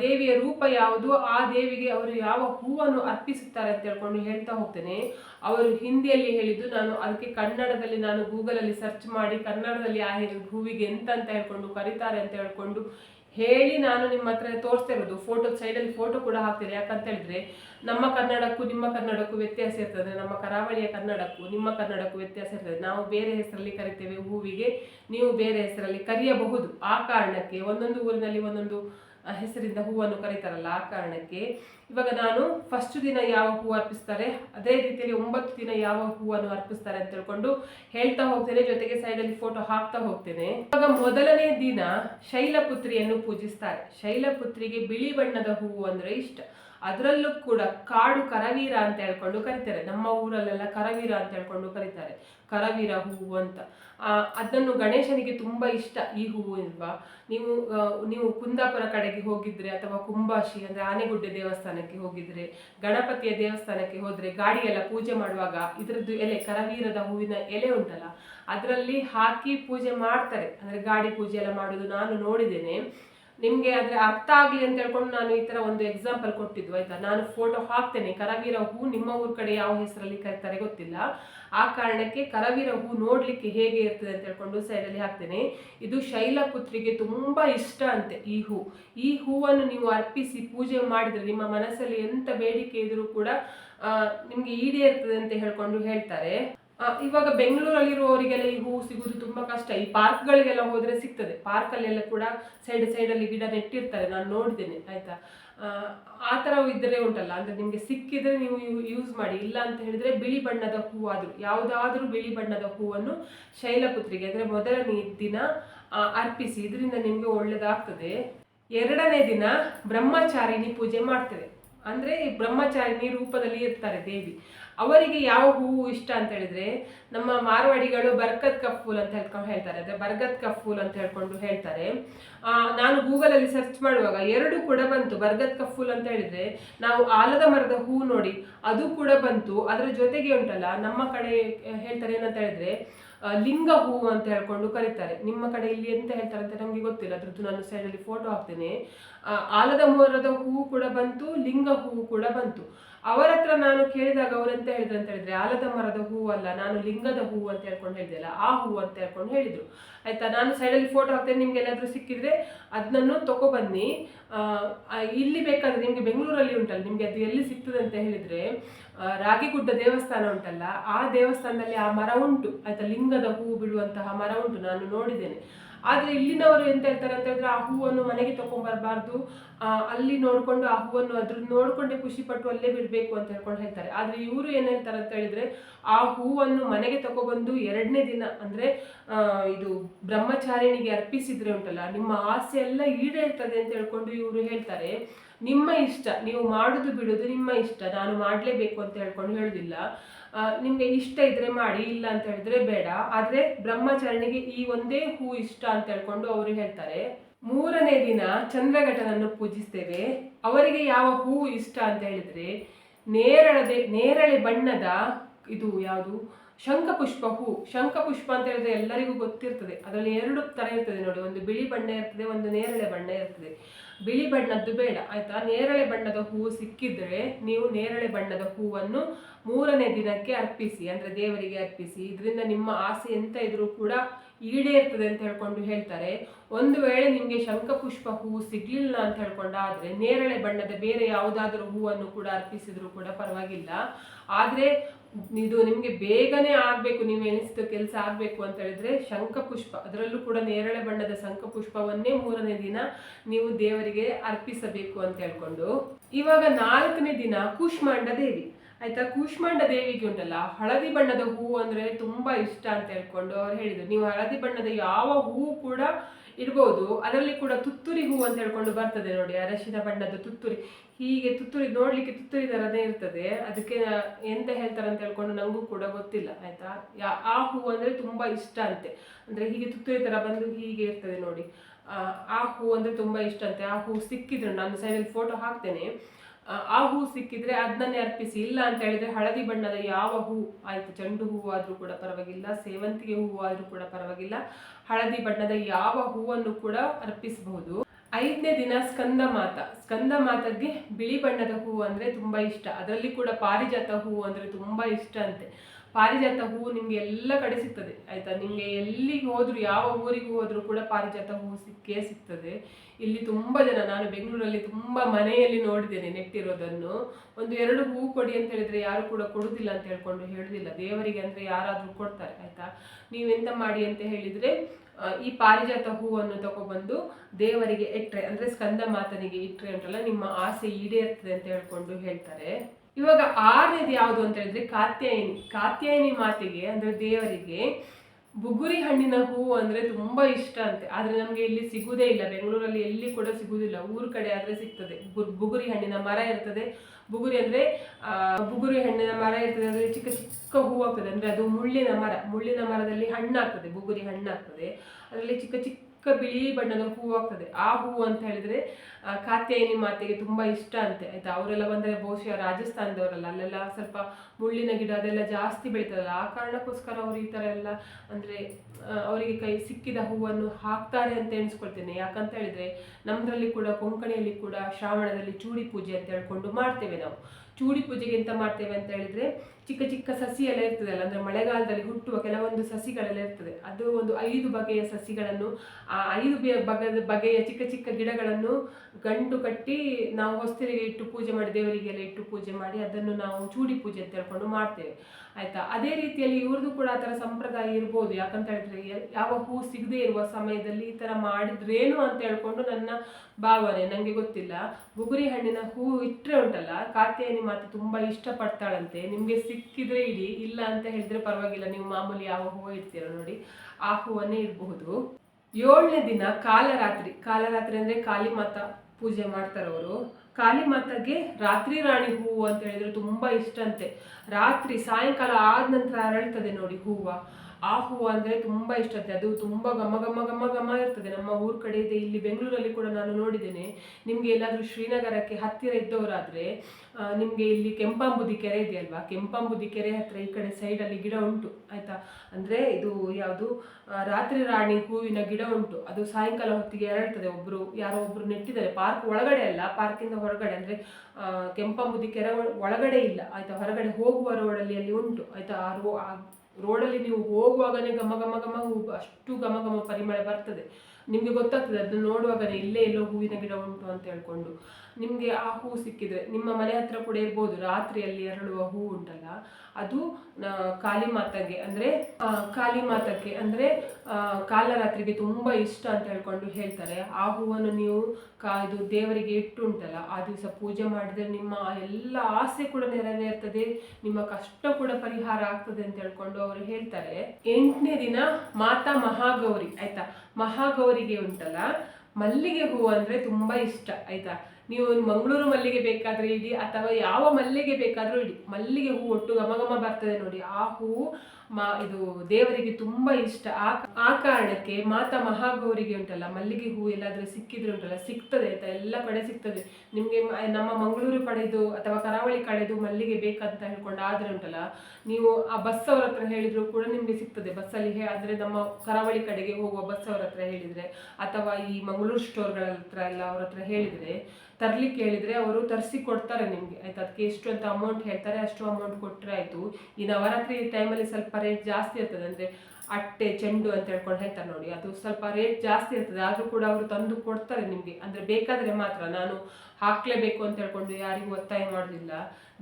ದೇವಿಯ ರೂಪ ಯಾವುದು, ಆ ದೇವಿಗೆ ಅವರು ಯಾವ ಹೂವನ್ನು ಅರ್ಪಿಸುತ್ತಾರೆ ಅಂತ ಹೇಳ್ಕೊಂಡು ಹೇಳ್ತಾ ಹೋಗ್ತೇನೆ. ಅವರು ಹಿಂದಿಯಲ್ಲಿ ಹೇಳಿದ್ದು ನಾನು ಅದಕ್ಕೆ ಕನ್ನಡದಲ್ಲಿ ನಾನು ಗೂಗಲ್ ಅಲ್ಲಿ ಸರ್ಚ್ ಮಾಡಿ ಕನ್ನಡದಲ್ಲಿ ಆ ಹೂವಿಗೆ ಎಂತ ಅಂತ ಹೇಳ್ಕೊಂಡು ಕರೀತಾರೆ ಅಂತ ಹೇಳ್ಕೊಂಡು ಹೇಳಿ ನಾನು ನಿಮ್ಮ ಹತ್ರ ತೋರಿಸ್ತಾ ಇರೋದು ಫೋಟೋ ಸೈಡಲ್ಲಿ ಫೋಟೋ ಕೂಡ ಹಾಕ್ತೇನೆ ಯಾಕಂತ ಹೇಳಿದ್ರೆ, ನಮ್ಮ ಕನ್ನಡಕ್ಕೂ, ನಿಮ್ಮ ಕನ್ನಡಕ್ಕೂ ವ್ಯತ್ಯಾಸ ಇರ್ತದೆ. ನಮ್ಮ ಕರಾವಳಿಯ ಕನ್ನಡಕ್ಕೂ, ನಿಮ್ಮ ಕನ್ನಡಕ್ಕೂ ವ್ಯತ್ಯಾಸ ಇರ್ತದೆ. ನಾವು ಬೇರೆ ಹೆಸರಲ್ಲಿ ಕರಿತೇವೆ ಹೂವಿಗೆ, ನೀವು ಬೇರೆ ಹೆಸರಲ್ಲಿ ಕರೆಯಬಹುದು. ಆ ಕಾರಣಕ್ಕೆ ಒಂದೊಂದು ಊರಿನಲ್ಲಿ ಒಂದೊಂದು ಹೆಸರಿಂದ ಹೂವನ್ನು ಕರೀತಾರಲ್ಲ ಆ ಕಾರಣಕ್ಕೆ. ಇವಾಗ ನಾನು ಫಸ್ಟ್ ದಿನ ಯಾವ ಹೂವು ಅರ್ಪಿಸ್ತಾರೆ, ಅದೇ ರೀತಿಯಲ್ಲಿ ಒಂಬತ್ತು ದಿನ ಯಾವ ಹೂವನ್ನು ಅರ್ಪಿಸ್ತಾರೆ ಅಂತ ಹೇಳ್ಕೊಂಡು ಹೇಳ್ತಾ ಹೋಗ್ತೇನೆ, ಜೊತೆಗೆ ಸೈಡಲ್ಲಿ ಫೋಟೋ ಹಾಕ್ತಾ ಹೋಗ್ತೇನೆ. ಇವಾಗ ಮೊದಲನೇ ದಿನ ಶೈಲಪುತ್ರಿಯನ್ನು ಪೂಜಿಸ್ತಾರೆ. ಶೈಲಪುತ್ರಿಗೆ ಬಿಳಿ ಬಣ್ಣದ ಹೂವು ಅಂದ್ರೆ ಇಷ್ಟ. ಅದರಲ್ಲೂ ಕೂಡ ಕಾಡು ಕರವೀರ ಅಂತ ಹೇಳ್ಕೊಂಡು ಕರೀತಾರೆ. ನಮ್ಮ ಊರಲ್ಲೆಲ್ಲ ಕರವೀರ ಅಂತ ಹೇಳ್ಕೊಂಡು ಕರೀತಾರೆ. ಕರವೀರ ಹೂವು ಅಂತ. ಅದನ್ನು ಗಣೇಶನಿಗೆ ತುಂಬಾ ಇಷ್ಟ ಈ ಹೂವು ಇಲ್ವಾ? ನೀವು ನೀವು ಕುಂದಾಪುರ ಕಡೆಗೆ ಹೋಗಿದ್ರೆ ಅಥವಾ ಕುಂಬಾಶಿ ಅಂದ್ರೆ ಆನೆಗುಡ್ಡೆ ದೇವಸ್ಥಾನಕ್ಕೆ ಹೋಗಿದ್ರೆ, ಗಣಪತಿಯ ದೇವಸ್ಥಾನಕ್ಕೆ ಹೋದ್ರೆ ಗಾಡಿಯೆಲ್ಲ ಪೂಜೆ ಮಾಡುವಾಗ ಇದರದ್ದು ಎಲೆ, ಕರವೀರದ ಹೂವಿನ ಎಲೆ ಉಂಟಲ್ಲ, ಅದರಲ್ಲಿ ಹಾಕಿ ಪೂಜೆ ಮಾಡ್ತಾರೆ. ಅಂದ್ರೆ ಗಾಡಿ ಪೂಜೆ ಎಲ್ಲ ಮಾಡೋದು ನಾನು ನೋಡಿದ್ದೇನೆ. ನಿಮ್ಗೆ ಅದ್ರ ಅರ್ಥ ಆಗಲಿ ಅಂತ ಹೇಳ್ಕೊಂಡು ನಾನು ಈ ತರ ಒಂದು ಎಕ್ಸಾಂಪಲ್ ಕೊಟ್ಟಿದ್ದು, ಆಯಿತಾ? ನಾನು ಫೋಟೋ ಹಾಕ್ತೇನೆ. ಕರವೀರ ಹೂ ನಿಮ್ಮ ಊರ ಕಡೆ ಯಾವ ಹೆಸರಲ್ಲಿ ಕರೀತಾರೆ ಗೊತ್ತಿಲ್ಲ. ಆ ಕಾರಣಕ್ಕೆ ಕರವೀರ ಹೂ ನೋಡಲಿಕ್ಕೆ ಹೇಗೆ ಇರ್ತದೆ ಅಂತ ಹೇಳ್ಕೊಂಡು ಸೈಡಲ್ಲಿ ಹಾಕ್ತೇನೆ. ಇದು ಶೈಲಪುತ್ರಿಗೆ ತುಂಬಾ ಇಷ್ಟ ಅಂತೆ ಈ ಹೂ. ಈ ಹೂವನ್ನು ನೀವು ಅರ್ಪಿಸಿ ಪೂಜೆ ಮಾಡಿದ್ರೆ ನಿಮ್ಮ ಮನಸ್ಸಲ್ಲಿ ಎಂಥ ಬೇಡಿಕೆ ಇದ್ರೂ ಕೂಡ ನಿಮಗೆ ಈಡೇರ್ತದೆ ಅಂತ ಹೇಳ್ಕೊಂಡು ಹೇಳ್ತಾರೆ. ಇವಾಗ ಬೆಂಗಳೂರಲ್ಲಿರುವವರಿಗೆಲ್ಲ ಈ ಹೂವು ಸಿಗೋದು ತುಂಬಾ ಕಷ್ಟ. ಈ ಪಾರ್ಕ್ಗಳಿಗೆಲ್ಲ ಹೋದರೆ ಸಿಗ್ತದೆ. ಪಾರ್ಕಲ್ಲೆಲ್ಲ ಕೂಡ ಸೈಡ್ ಸೈಡಲ್ಲಿ ಗಿಡ ನೆಟ್ಟಿರ್ತಾರೆ. ನಾನು ನೋಡಿದ್ದೇನೆ ಆಯ್ತಾ? ಆ, ಥರ ಇದ್ದರೆ ಉಂಟಲ್ಲ? ಅಂದರೆ ನಿಮಗೆ ಸಿಕ್ಕಿದ್ರೆ ನೀವು ಯೂಸ್ ಮಾಡಿ. ಇಲ್ಲ ಅಂತ ಹೇಳಿದ್ರೆ ಬಿಳಿ ಬಣ್ಣದ ಹೂವಾದರೂ ಯಾವುದಾದ್ರೂ ಬಿಳಿ ಬಣ್ಣದ ಹೂವನ್ನು ಶೈಲಪುತ್ರಿಗೆ ಅಂದರೆ ಮೊದಲನೇ ದಿನ ಅರ್ಪಿಸಿ. ಇದರಿಂದ ನಿಮಗೆ ಒಳ್ಳೆಯದಾಗ್ತದೆ ಎರಡನೇ ದಿನ ಬ್ರಹ್ಮಚಾರಿಣಿ ಪೂಜೆ ಮಾಡ್ತೇವೆ. ಅಂದ್ರೆ ಬ್ರಹ್ಮಚಾರಿಣಿ ರೂಪದಲ್ಲಿ ಇರ್ತಾರೆ ದೇವಿ. ಅವರಿಗೆ ಯಾವ ಹೂವು ಇಷ್ಟ ಅಂತ ಹೇಳಿದ್ರೆ, ನಮ್ಮ ಮಾರ್ವಾಡಿಗಳು ಬರ್ಗತ್ ಕಫೂಲ್ ಅಂತ ಹೇಳ್ಕೊಂಡು ಹೇಳ್ತಾರೆ. ಅಂದರೆ ಬರ್ಗತ್ ಕಫೂಲ್ ಅಂತ ಹೇಳ್ಕೊಂಡು ಹೇಳ್ತಾರೆ. ನಾನು ಗೂಗಲ್ ಅಲ್ಲಿ ಸರ್ಚ್ ಮಾಡುವಾಗ ಎರಡು ಕೂಡ ಬಂತು. ಬರ್ಗತ್ ಕಫೂಲ್ ಅಂತ ಹೇಳಿದ್ರೆ, ನಾವು ಆಲದ ಮರದ ಹೂ ನೋಡಿ, ಅದು ಕೂಡ ಬಂತು. ಅದರ ಜೊತೆಗೆ ಉಂಟಲ್ಲ, ನಮ್ಮ ಕಡೆ ಹೇಳ್ತಾರೆ ಏನಂತ ಹೇಳಿದ್ರೆ ಲಿಂಗ ಹೂವು ಅಂತ ಹೇಳ್ಕೊಂಡು ಕರೀತಾರೆ. ನಿಮ್ಮ ಕಡೆ ಇಲ್ಲಿ ಎಂತ ಹೇಳ್ತಾರೆ ಅಂತ ನಮಗೆ ಗೊತ್ತಿಲ್ಲ. ಅದ್ರದ್ದು ನಾನು ಸೈಡಲ್ಲಿ ಫೋಟೋ ಹಾಕ್ತೇನೆ. ಆಲದ ಮರದ ಹೂವು ಕೂಡ ಬಂತು, ಲಿಂಗ ಹೂವು ಕೂಡ ಬಂತು. ಅವರ ಹತ್ರ ನಾನು ಕೇಳಿದಾಗ ಅವ್ರಂತ ಹೇಳಿದ್ರು ಅಂತ ಹೇಳಿದ್ರೆ, ಆಲದ ಮರದ ಹೂವಲ್ಲ, ನಾನು ಲಿಂಗದ ಹೂವು ಅಂತ ಹೇಳ್ಕೊಂಡು ಹೇಳಿದೆ ಅಲ್ಲ, ಆ ಹೂವು ಅಂತ ಹೇಳ್ಕೊಂಡು ಹೇಳಿದ್ರು. ಆಯ್ತಾ? ನಾನು ಸೈಡಲ್ಲಿ ಫೋಟೋ ಹಾಕ್ತೇನೆ, ನಿಮ್ಗೆ ಎಲ್ಲಾದ್ರೂ ಸಿಕ್ಕಿದ್ರೆ ಅದನ್ನು ತಗೊಬನ್ನಿ. ಇಲ್ಲಿ ಬೇಕಾದರೆ ನಿಮಗೆ ಬೆಂಗಳೂರಲ್ಲಿ ಉಂಟಲ್ಲ, ನಿಮಗೆ ಅದು ಎಲ್ಲಿ ಸಿಗ್ತದೆ ಅಂತ ಹೇಳಿದ್ರೆ ರಾಗಿಗುಡ್ಡ ದೇವಸ್ಥಾನ ಉಂಟಲ್ಲ, ಆ ದೇವಸ್ಥಾನದಲ್ಲಿ ಆ ಮರ ಉಂಟು. ಆಯ್ತಾ? ಲಿಂಗದ ಹೂವು ಬಿಡುವಂತಹ ಮರ ಉಂಟು, ನಾನು ನೋಡಿದ್ದೇನೆ. ಆದ್ರೆ ಇಲ್ಲಿನವರು ಎಂತ ಹೇಳ್ತಾರೆ ಅಂತ ಹೇಳಿದ್ರೆ, ಆ ಹೂವನ್ನು ಮನೆಗೆ ತಗೊಂಡ್ಬರ್ಬಾರ್ದು ಅಲ್ಲಿ ನೋಡ್ಕೊಂಡು ಆ ಹೂವನ್ನು ಅದ್ರ ನೋಡ್ಕೊಂಡೆ ಖುಷಿ ಪಟ್ಟು ಅಲ್ಲೇ ಬಿಡಬೇಕು ಅಂತ ಹೇಳ್ಕೊಂಡು ಹೇಳ್ತಾರೆ. ಆದ್ರೆ ಇವರು ಏನ್ ಹೇಳ್ತಾರೆ ಅಂತ ಹೇಳಿದ್ರೆ, ಆ ಹೂವನ್ನು ಮನೆಗೆ ತಗೊಬಂದು ಎರಡನೇ ದಿನ, ಅಂದ್ರೆ ಇದು ಬ್ರಹ್ಮಚಾರಿಣಿಗೆ ಅರ್ಪಿಸಿದ್ರೆ ಉಂಟಲ್ಲ, ನಿಮ್ಮ ಆಸೆ ಎಲ್ಲ ಈಡೇರ್ತದೆ ಅಂತ ಹೇಳ್ಕೊಂಡು ಇವರು ಹೇಳ್ತಾರೆ. ನಿಮ್ಮ ಇಷ್ಟ, ನೀವು ಮಾಡುದು ಬಿಡುದು ನಿಮ್ಮ ಇಷ್ಟ, ನಾನು ಮಾಡ್ಲೇಬೇಕು ಅಂತ ಹೇಳ್ಕೊಂಡು ಹೇಳುದಿಲ್ಲ. ನಿಮಗೆ ಇಷ್ಟ ಇದ್ರೆ ಮಾಡಿ, ಇಲ್ಲ ಅಂತ ಹೇಳಿದ್ರೆ ಬೇಡ. ಆದ್ರೆ ಬ್ರಹ್ಮಚಾರಿಣಿಗೆ ಈ ಒಂದೇ ಹೂ ಇಷ್ಟ ಅಂತ ಹೇಳ್ಕೊಂಡು ಅವರು ಹೇಳ್ತಾರೆ. ಮೂರನೇ ದಿನ ಚಂದ್ರಘಟನನ್ನು ಪೂಜಿಸ್ತೇವೆ. ಅವರಿಗೆ ಯಾವ ಹೂ ಇಷ್ಟ ಅಂತ ಹೇಳಿದ್ರೆ, ನೇರಳದೆ, ನೇರಳೆ ಬಣ್ಣದ, ಇದು ಯಾವುದು? ಶಂಖಪುಷ್ಪ ಹೂ ಶಂಖಪುಷ್ಪ ಅಂತ ಹೇಳಿದ್ರೆ ಎಲ್ಲರಿಗೂ ಗೊತ್ತಿರ್ತದೆ. ಅದರಲ್ಲಿ ಎರಡು ತರ ಇರ್ತದೆ ನೋಡಿ. ಒಂದು ಬಿಳಿ ಬಣ್ಣ ಇರ್ತದೆ, ಒಂದು ನೇರಳೆ ಬಣ್ಣ ಇರ್ತದೆ. ಬಿಳಿ ಬಣ್ಣದ್ದು ಬೇಡ, ಆಯಿತಾ? ನೇರಳೆ ಬಣ್ಣದ ಹೂವು ಸಿಕ್ಕಿದ್ರೆ ನೀವು ನೇರಳೆ ಬಣ್ಣದ ಹೂವನ್ನು ಮೂರನೇ ದಿನಕ್ಕೆ ಅರ್ಪಿಸಿ, ಅಂದ್ರೆ ದೇವರಿಗೆ ಅರ್ಪಿಸಿ. ಇದರಿಂದ ನಿಮ್ಮ ಆಸೆ ಎಂತ ಇದ್ರೂ ಕೂಡ ಈಡೇರ್ತದೆ ಅಂತ ಹೇಳ್ಕೊಂಡು ಹೇಳ್ತಾರೆ. ಒಂದು ವೇಳೆ ನಿಮಗೆ ಶಂಖಪುಷ್ಪ ಹೂವು ಸಿಗ್ಲಿಲ್ಲ ಅಂತ ಹೇಳ್ಕೊಂಡಾದರೆ, ನೇರಳೆ ಬಣ್ಣದ ಬೇರೆ ಯಾವುದಾದ್ರೂ ಹೂವನ್ನು ಕೂಡ ಅರ್ಪಿಸಿದ್ರು ಕೂಡ ಪರವಾಗಿಲ್ಲ. ಆದ್ರೆ ಇದು ನಿಮಗೆ ಬೇಗನೆ ಆಗಬೇಕು, ನೀವು ಎಣಿಸಿದ ಕೆಲಸ ಆಗಬೇಕು ಅಂತ ಹೇಳಿದ್ರೆ ಶಂಖಪುಷ್ಪ, ಅದರಲ್ಲೂ ಕೂಡ ನೇರಳೆ ಬಣ್ಣದ ಶಂಖಪುಷ್ಪವನ್ನೇ ಮೂರನೇ ದಿನ ನೀವು ದೇವರಿಗೆ ಅರ್ಪಿಸಬೇಕು ಅಂತ ಹೇಳ್ಕೊಂಡು, ಇವಾಗ ನಾಲ್ಕನೇ ದಿನ ಕೂಷ್ಮಾಂಡ ದೇವಿ. ಆಯ್ತಾ? ಕೂಷ್ಮಾಂಡ ದೇವಿಗೆ ಉಂಟಲ್ಲ, ಹಳದಿ ಬಣ್ಣದ ಹೂವು ಅಂದ್ರೆ ತುಂಬಾ ಇಷ್ಟ ಅಂತ ಹೇಳ್ಕೊಂಡು ಅವ್ರು ಹೇಳಿದ್ರು. ನೀವು ಹಳದಿ ಬಣ್ಣದ ಯಾವ ಹೂವು ಕೂಡ ಇಡ್ಬೋದು ಅದರಲ್ಲಿ ಕೂಡ ತುತ್ತೂರಿ ಹೂವು ಅಂತ ಹೇಳ್ಕೊಂಡು ಬರ್ತದೆ ನೋಡಿ ಅರಶಿನ ಬಣ್ಣದ ತುತ್ತೂರಿ. ಹೀಗೆ ತುತ್ತೂರಿ ನೋಡಲಿಕ್ಕೆ ತುತ್ತೂರಿ ತರದೇ ಇರ್ತದೆ. ಅದಕ್ಕೆ ಎಂತ ಹೇಳ್ತಾರೆ ಅಂತ ಹೇಳ್ಕೊಂಡು ನಂಗೂ ಕೂಡ ಗೊತ್ತಿಲ್ಲ ಆಯ್ತಾ? ಯಾ- ಆ ಹೂವು ಅಂದ್ರೆ ತುಂಬಾ ಇಷ್ಟ ಅಂತೆ. ಅಂದ್ರೆ ಹೀಗೆ ತುತ್ತೂರಿ ತರ ಬಂದು ಹೀಗೆ ಇರ್ತದೆ ನೋಡಿ. ಆ, ಹೂ ಅಂದ್ರೆ ತುಂಬಾ ಇಷ್ಟ ಅಂತೆ. ಆ ಹೂ ಸಿಕ್ಕಿದ್ರು ನಾನು ಸೈಡಲ್ಲಿ ಫೋಟೋ ಹಾಕ್ತೇನೆ. ಆ ಹೂ ಸಿಕ್ಕಿದ್ರೆ ಅದನ್ನೇ ಅರ್ಪಿಸಿ. ಇಲ್ಲ ಅಂತ ಹೇಳಿದ್ರೆ ಹಳದಿ ಬಣ್ಣದ ಯಾವ ಹೂ ಆಯಿತು ಚೆಂಡು ಹೂವು ಆದ್ರೂ ಕೂಡ ಪರವಾಗಿಲ್ಲ ಸೇವಂತಿಗೆ ಹೂವು ಆದ್ರೂ ಕೂಡ ಪರವಾಗಿಲ್ಲ. ಹಳದಿ ಬಣ್ಣದ ಯಾವ ಹೂವನ್ನು ಕೂಡ ಅರ್ಪಿಸಬಹುದು. ಐದನೇ ದಿನ ಸ್ಕಂದ ಮಾತ. ಸ್ಕಂದ ಮಾತಗೆ ಬಿಳಿ ಬಣ್ಣದ ಹೂವು ಅಂದ್ರೆ ತುಂಬಾ ಇಷ್ಟ. ಅದರಲ್ಲಿ ಕೂಡ ಪಾರಿಜಾತ ಹೂವು ಅಂದ್ರೆ ತುಂಬಾ ಇಷ್ಟ ಅಂತೆ. ಪಾರಿಜಾತ ಹೂವು ನಿಮಗೆ ಎಲ್ಲ ಕಡೆ ಸಿಗ್ತದೆ, ಆಯ್ತಾ? ನಿಮಗೆ ಎಲ್ಲಿಗೆ ಹೋದ್ರು, ಯಾವ ಊರಿಗೆ ಹೋದ್ರು ಕೂಡ ಪಾರಿಜಾತ ಹೂವು ಸಿಕ್ಕೇ ಸಿಗ್ತದೆ. ಇಲ್ಲಿ ತುಂಬ ಜನ, ನಾನು ಬೆಂಗಳೂರಲ್ಲಿ ತುಂಬ ಮನೆಯಲ್ಲಿ ನೋಡಿದ್ದೇನೆ ನೆಟ್ಟಿರೋದನ್ನು. ಒಂದು ಎರಡು ಹೂ ಕೊಡಿ ಅಂತ ಹೇಳಿದ್ರೆ ಯಾರು ಕೂಡ ಕೊಡುವುದಿಲ್ಲ ಅಂತ ಹೇಳ್ಕೊಂಡು ಹೇಳುದಿಲ್ಲ. ದೇವರಿಗೆ ಅಂದ್ರೆ ಯಾರಾದರೂ ಕೊಡ್ತಾರೆ, ಆಯಿತಾ? ನೀವೆಂತ ಮಾಡಿ ಅಂತ ಹೇಳಿದ್ರೆ ಈ ಪಾರಿಜಾತ ಹೂವನ್ನು ತಗೊಬಂದು ದೇವರಿಗೆ ಇಟ್ಟರೆ ಅಂದ್ರೆ ಸ್ಕಂದ ಮಾತನಿಗೆ ಇಟ್ಟರೆ ಅಂತಲ್ಲ ನಿಮ್ಮ ಆಸೆ ಈಡೇರ್ತದೆ ಅಂತ ಹೇಳ್ಕೊಂಡು ಹೇಳ್ತಾರೆ. ಇವಾಗ ಆರನೇದು ಯಾವುದು ಅಂತ ಹೇಳಿದ್ರೆ ಕಾತ್ಯಾಯಿನಿ ಕಾತ್ಯಾಯಿನಿ ಮಾತೆಗೆ, ಅಂದ್ರೆ ದೇವರಿಗೆ ಬುಗುರಿ ಹಣ್ಣಿನ ಹೂವು ಅಂದ್ರೆ ತುಂಬಾ ಇಷ್ಟ ಅಂತೆ. ಆದರೆ ನಮಗೆ ಇಲ್ಲಿ ಸಿಗುದೇ ಇಲ್ಲ. ಬೆಂಗಳೂರಲ್ಲಿ ಎಲ್ಲಿ ಕೂಡ ಸಿಗುವುದಿಲ್ಲ ಊರ ಕಡೆ ಆದ್ರೆ ಸಿಗ್ತದೆ. ಬುಗುರಿ ಹಣ್ಣಿನ ಮರ ಇರ್ತದೆ. ಬುಗುರಿ ಅಂದ್ರೆ ಬುಗುರಿ ಹಣ್ಣಿನ ಮರ ಇರ್ತದೆ. ಅಂದರೆ ಚಿಕ್ಕ ಚಿಕ್ಕ ಹೂವು ಆಗ್ತದೆ. ಅಂದರೆ ಅದು ಮುಳ್ಳಿನ ಮರ. ಮುಳ್ಳಿನ ಮರದಲ್ಲಿ ಹಣ್ಣಾಗ್ತದೆ. ಬುಗುರಿ ಹಣ್ಣಾಗ್ತದೆ. ಅದರಲ್ಲಿ ಚಿಕ್ಕ ಚಿಕ್ಕ ಬಿಳಿ ಬಣ್ಣದ ಹೂವು ಆಗ್ತದೆ. ಆ ಹೂವು ಅಂತ ಹೇಳಿದ್ರೆ ಕಾತ್ಯಾಯಿನಿ ಮಾತೆಗೆ ತುಂಬಾ ಇಷ್ಟ ಅಂತೆ. ಆಯ್ತಾ? ಅವರೆಲ್ಲ ಬಂದ್ರೆ ಬಹುಶಃ ರಾಜಸ್ಥಾನದವರಲ್ಲ. ಅಲ್ಲೆಲ್ಲ ಸ್ವಲ್ಪ ಮುಳ್ಳಿನ ಗಿಡ ಅದೆಲ್ಲ ಜಾಸ್ತಿ ಬೆಳೀತದಲ್ಲ. ಆ ಕಾರಣಕ್ಕೋಸ್ಕರ ಅವರು ಈ ತರ ಎಲ್ಲ ಅಂದ್ರೆ ಅವರಿಗೆ ಕೈ ಸಿಕ್ಕಿದ ಹೂವನ್ನು ಹಾಕ್ತಾರೆ ಅಂತ ಎಣಿಸ್ಕೊಳ್ತೇನೆ. ಯಾಕಂತ ಹೇಳಿದ್ರೆ, ನಮ್ದ್ರಲ್ಲಿ ಕೂಡ, ಕೊಂಕಣಿಯಲ್ಲಿ ಕೂಡ ಶ್ರಾವಣದಲ್ಲಿ ಚೂಡಿ ಪೂಜೆ ಅಂತ ಹೇಳ್ಕೊಂಡು ಮಾಡ್ತೇವೆ ನಾವು. ಚೂಡಿ ಪೂಜೆಗೆ ಎಂತ ಮಾಡ್ತೇವೆ ಅಂತ ಹೇಳಿದ್ರೆ ಚಿಕ್ಕ ಚಿಕ್ಕ ಸಸಿ ಎಲ್ಲ ಇರ್ತದಲ್ಲ ಅಂದ್ರೆ ಮಳೆಗಾಲದಲ್ಲಿ ಹುಟ್ಟುವ ಕೆಲವೊಂದು ಸಸಿಗಳೆಲ್ಲ ಇರ್ತದೆ. ಅದು ಒಂದು ಐದು ಬಗೆಯ ಸಸಿಗಳನ್ನು, ಆ ಐದು ಬಗೆಯ ಬಗೆಯ ಚಿಕ್ಕ ಚಿಕ್ಕ ಗಿಡಗಳನ್ನು ಗಂಟು ಕಟ್ಟಿ ನಾವು ಹೊಸ್ತಿಲಿಗೆ ಇಟ್ಟು ಪೂಜೆ ಮಾಡಿ, ದೇವರಿಗೆಲ್ಲ ಇಟ್ಟು ಪೂಜೆ ಮಾಡಿ ಅದನ್ನು ನಾವು ಚೂಡಿ ಪೂಜೆ ಅಂತ ಹೇಳ್ಕೊಂಡು ಮಾಡ್ತೇವೆ. ಆಯ್ತಾ? ಅದೇ ರೀತಿಯಲ್ಲಿ ಇವ್ರದ್ದು ಕೂಡ ಆ ಥರ ಸಂಪ್ರದಾಯ ಇರ್ಬೋದು. ಯಾಕಂತ ಹೇಳಿದ್ರೆ ಯಾವ ಹೂ ಸಿಗದೇ ಇರುವ ಸಮಯದಲ್ಲಿ ಈ ಥರ ಮಾಡಿದ್ರೇನು ಅಂತ ಹೇಳ್ಕೊಂಡು ನನ್ನ ಭಾವನೆ. ನನಗೆ ಗೊತ್ತಿಲ್ಲ. ಬುಗುರಿ ಹಣ್ಣಿನ ಹೂ ಇಟ್ಟರೆ ಉಂಟಲ್ಲ, ಕಾತ್ಯಾಯನಿ ಮಾತ್ರ ತುಂಬಾ ಇಷ್ಟಪಡ್ತಾಳಂತೆ. ನಿಮಗೆ ಸಿಕ್ಕಿದ್ರೆ ಇಡಿ, ಇಲ್ಲ ಅಂತ ಹೇಳಿದ್ರೆ ಪರವಾಗಿಲ್ಲ, ನೀವು ಮಾಮೂಲಿ ಯಾವ ಹೂವು ಇಡ್ತೀರ ನೋಡಿ, ಆ ಹೂವನ್ನೇ ಇರಬಹುದು ಏಳನೇ ದಿನ ಕಾಲರಾತ್ರಿ ಕಾಲರಾತ್ರಿ ಅಂದ್ರೆ ಕಾಳಿ ಮಾತಾ ಪೂಜೆ ಮಾಡ್ತಾರವರು ಕಾಳಿ ಮಾತಾಗೆ ರಾತ್ರಿ ರಾಣಿ ಹೂವು ಅಂತ ಹೇಳಿದ್ರೆ ತುಂಬಾ ಇಷ್ಟ ಅಂತೆ. ರಾತ್ರಿ ಸಾಯಂಕಾಲ ಆದ ನಂತರ ಅರಳ್ತದೆ ನೋಡಿ ಹೂವು. ಆ ಹೂವು ಅಂದ್ರೆ ತುಂಬಾ ಇಷ್ಟತೆ ಅದು ತುಂಬಾ ಘಮ ಘಮ ಘಮ ಘಮ ಇರ್ತದೆ. ನಮ್ಮ ಊರ್ ಕಡೆ ಇದೆ. ಇಲ್ಲಿ ಬೆಂಗಳೂರಲ್ಲಿ ಕೂಡ ನಾನು ನೋಡಿದ್ದೇನೆ. ನಿಮಗೆ ಎಲ್ಲಾದರೂ ಶ್ರೀನಗರಕ್ಕೆ ಹತ್ತಿರ ಇದ್ದವರಾದ್ರೆ ನಿಮಗೆ ಇಲ್ಲಿ ಕೆಂಪಾಂಬುದಿ ಕೆರೆ ಇದೆ ಅಲ್ವಾ? ಕೆಂಪಾಂಬುದಿ ಕೆರೆ ಹತ್ರ ಈ ಕಡೆ ಸೈಡ್ ಅಲ್ಲಿ ಗಿಡ ಉಂಟು, ಆಯಿತಾ? ಅಂದ್ರೆ ಇದು ಯಾವುದು? ರಾತ್ರಿ ರಾಣಿ ಹೂವಿನ ಗಿಡ ಉಂಟು. ಅದು ಸಾಯಂಕಾಲ ಹೊತ್ತಿಗೆ ಎರಡ್ತದೆ ಒಬ್ಬರು ಯಾರೋ ಒಬ್ಬರು ನೆಟ್ಟಿದ್ದಾರೆ. ಪಾರ್ಕ್ ಒಳಗಡೆ ಅಲ್ಲ, ಪಾರ್ಕಿಂದ ಹೊರಗಡೆ. ಅಂದ್ರೆ ಕೆಂಪಾಂಬುದಿ ಕೆರೆ ಒಳ- ಒಳಗಡೆ ಇಲ್ಲ. ಆಯಿತಾ? ಹೊರಗಡೆ ಹೋಗುವ ರೋಡಲ್ಲಿ ಅಲ್ಲಿ ಉಂಟು. ಆಯಿತಾ? ಆ ರೋ ರೋಡಲ್ಲಿ ನೀವು ಹೋಗುವಾಗಲೇ ಘಮ ಘಮ ಘಮ ಅಷ್ಟು ಘಮ ಘಮ ಪರಿಮಳ ಬರ್ತದೆ. ನಿಮಗೆ ಗೊತ್ತಾಗ್ತದೆ, ಅದನ್ನ ನೋಡುವಾಗ ಇಲ್ಲೇ ಎಲ್ಲೋ ಹೂವಿನ ಗಿಡ ಉಂಟು ಅಂತ ಹೇಳ್ಕೊಂಡು. ನಿಮಗೆ ಆ ಹೂ ಸಿಕ್ಕಿದ್ರೆ, ನಿಮ್ಮ ಮನೆ ಹತ್ರ ಕೂಡ ಇರ್ಬೋದು, ರಾತ್ರಿಯಲ್ಲಿ ಅರಳುವ ಹೂ ಉಂಟಲ್ಲ, ಅದು ಕಾಳಿ ಮಾತಾಗೆ ಅಂದ್ರೆ ಕಾಳಿ ಮಾತಕ್ಕೆ ಅಂದ್ರೆ ಕಾಲರಾತ್ರಿಗೆ ತುಂಬಾ ಇಷ್ಟ ಅಂತ ಹೇಳ್ಕೊಂಡು ಹೇಳ್ತಾರೆ. ಆ ಹೂವನ್ನು ನೀವು ಕಾ ಇದು ದೇವರಿಗೆ ಇಟ್ಟು ಉಂಟಲ್ಲ ಆ ದಿವಸ ಪೂಜೆ ಮಾಡಿದ್ರೆ ನಿಮ್ಮ ಎಲ್ಲ ಆಸೆ ಕೂಡ ನೆರವೇರ್ತದೆ, ನಿಮ್ಮ ಕಷ್ಟ ಕೂಡ ಪರಿಹಾರ ಆಗ್ತದೆ ಅಂತ ಹೇಳ್ಕೊಂಡು ಅವರು ಹೇಳ್ತಾರೆ. ಎಂಟನೇ ದಿನ ಮಾತಾ ಮಹಾಗೌರಿ, ಆಯ್ತಾ? ಮಹಾಗೌರಿಗೆ ಉಂಟಲ್ಲ ಮಲ್ಲಿಗೆ ಹೂವು ಅಂದ್ರೆ ತುಂಬಾ ಇಷ್ಟ ಆಯ್ತಾ? ನೀವು ಮಂಗಳೂರು ಮಲ್ಲಿಗೆ ಬೇಕಾದ್ರೆ ಇಡಿ, ಅಥವಾ ಯಾವ ಮಲ್ಲಿಗೆ ಬೇಕಾದ್ರೂ ಇಡಿ. ಮಲ್ಲಿಗೆ ಹೂ ಒಟ್ಟು ಘಮ ಘಮ ಬರ್ತದೆ ನೋಡಿ. ಆ ಹೂ ಮಾ, ಇದು ದೇವರಿಗೆ ತುಂಬಾ ಇಷ್ಟ. ಆ ಆ ಕಾರಣಕ್ಕೆ ಮಾತಾ ಮಹಾಗೌರಿಗೆ ಉಂಟಲ್ಲ, ಮಲ್ಲಿಗೆ ಹೂ ಎಲ್ಲಾದ್ರೂ ಸಿಕ್ಕಿದ್ರೆ ಉಂಟಲ್ಲ, ಸಿಗ್ತದೆ ಆಯ್ತಾ? ಎಲ್ಲ ಕಡೆ ಸಿಗ್ತದೆ. ನಿಮ್ಗೆ ನಮ್ಮ ಮಂಗಳೂರು ಕಡೆದು ಅಥವಾ ಕರಾವಳಿ ಕಡೆದು ಮಲ್ಲಿಗೆ ಬೇಕಂತ ಹೇಳ್ಕೊಂಡು ಆದ್ರೆ ಉಂಟಲ್ಲ, ನೀವು ಆ ಬಸ್ ಅವ್ರ ಹತ್ರ ಹೇಳಿದ್ರು ಕೂಡ ನಿಮ್ಗೆ ಸಿಗ್ತದೆ. ಬಸ್ಸಲ್ಲಿ ಹೇ ಆದ್ರೆ ನಮ್ಮ ಕರಾವಳಿ ಕಡೆಗೆ ಹೋಗುವ ಬಸ್ ಅವ್ರ ಹತ್ರ ಹೇಳಿದ್ರೆ, ಅಥವಾ ಈ ಮಂಗಳೂರು ಸ್ಟೋರ್ಗಳ ಹತ್ರ ಎಲ್ಲ ಅವ್ರ ಹತ್ರ ಹೇಳಿದ್ರೆ ತರ್ಲಿಕ್ಕೆ ಹೇಳಿದ್ರೆ ಅವರು ತರಿಸಿ ಕೊಡ್ತಾರೆ ನಿಮ್ಗೆ. ಆಯ್ತು? ಅದಕ್ಕೆ ಎಷ್ಟು ಅಂತ ಅಮೌಂಟ್ ಹೇಳ್ತಾರೆ, ಅಷ್ಟು ಅಮೌಂಟ್ ಕೊಟ್ಟರೆ ಆಯಿತು. ಈ ನವರಾತ್ರಿ ಟೈಮಲ್ಲಿ ಸ್ವಲ್ಪ ರೇಟ್ ಜಾಸ್ತಿ ಇರ್ತದೆ. ಅಂದ್ರೆ ಅಟ್ಟೆ, ಚೆಂಡು ಅಂತ ಹೇಳ್ಕೊಂಡು ಹೇಳ್ತಾರೆ ನೋಡಿ. ಅದು ಸ್ವಲ್ಪ ರೇಟ್ ಜಾಸ್ತಿ ಇರ್ತದೆ. ಆದರೂ ಕೂಡ ಅವರು ತಂದು ಕೊಡ್ತಾರೆ ನಿಮ್ಗೆ. ಅಂದ್ರೆ ಬೇಕಾದ್ರೆ ಮಾತ್ರ. ನಾನು ಹಾಕ್ಲೇಬೇಕು ಅಂತ ಹೇಳ್ಕೊಂಡು ಯಾರಿಗೂ ಒತ್ತಾಯ ಮಾಡೋದಿಲ್ಲ.